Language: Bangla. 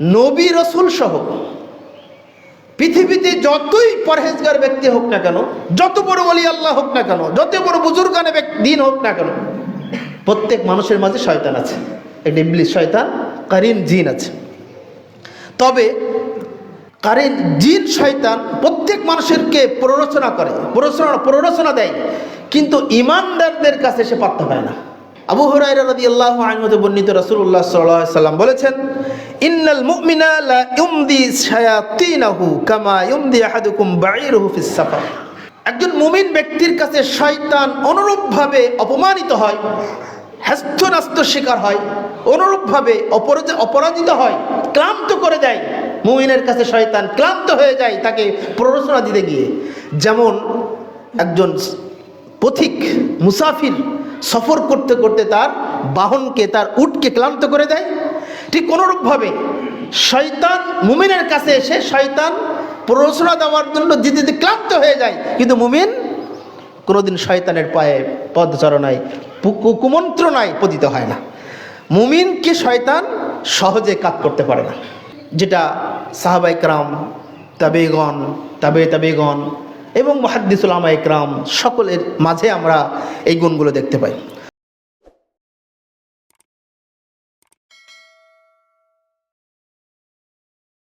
নবী রসুল সহ পৃথিবীতে যতই পরহেজগার ব্যক্তি হোক না কেন, যত বড় অলি আল্লাহ হোক না কেন, যত বড় বুজুর্গানে দিন হোক না কেন, প্রত্যেক মানুষের মাঝে শয়তান আছে। একটি ইবলিস শয়তান, কারিন জিন আছে। তবে কারিন জিন শয়তান প্রত্যেক মানুষেরকে প্ররোচনা করে, প্ররোচনা প্ররোচনা দেয়। কিন্তু ইমানদারদের কাছে সে পাত্তা পায় না। আবু হুরায়রা রাদিয়াল্লাহু আনহু হতে বর্ণিত আলাইহি সাল্লাম বলেছেন, ইন্নাল মুমিনা ইউমদি শায়াতিনাহু কামা ইউমদি আহাদুকুম বাঈরুহু ফিস সাফার। একজন মুমিন ব্যক্তির কাছে শয়তান অনুরূপভাবে অপমানিত হয় হ্যাস্ত শিকার হয়, অনুরূপভাবে অপরাজ- অপরাজিত হয়, ক্লান্ত করে দেয়। মুমিনের কাছে শয়তান ক্লান্ত হয়ে যায় তাকে প্ররোচনা দিতে গিয়ে। যেমন একজন পথিক, মুসাফির সফর করতে করতে তার বাহনকে, তার উটকে ক্লান্ত করে দেয়। ঠিক অনুরূপভাবে শয়তান মুমিনের কাছে এসে শয়তান প্ররোচনা দেওয়ার জন্য দিতে ক্লান্ত হয়ে যায়। কিন্তু মুমিন কোনোদিন শয়তানের পায়ে পদচারণায় কুমন্ত্রণায় পতিত হয় না। মুমিনকে শয়তান সহজে কাজ করতে পারে না। যেটা সাহাবা ইকরাম তাবেগণ তাবে তাবেগণ এবং মহাদ্দিসুল আমা ইকরাম সকলের মাঝে আমরা এই গুণগুলো দেখতে পাই।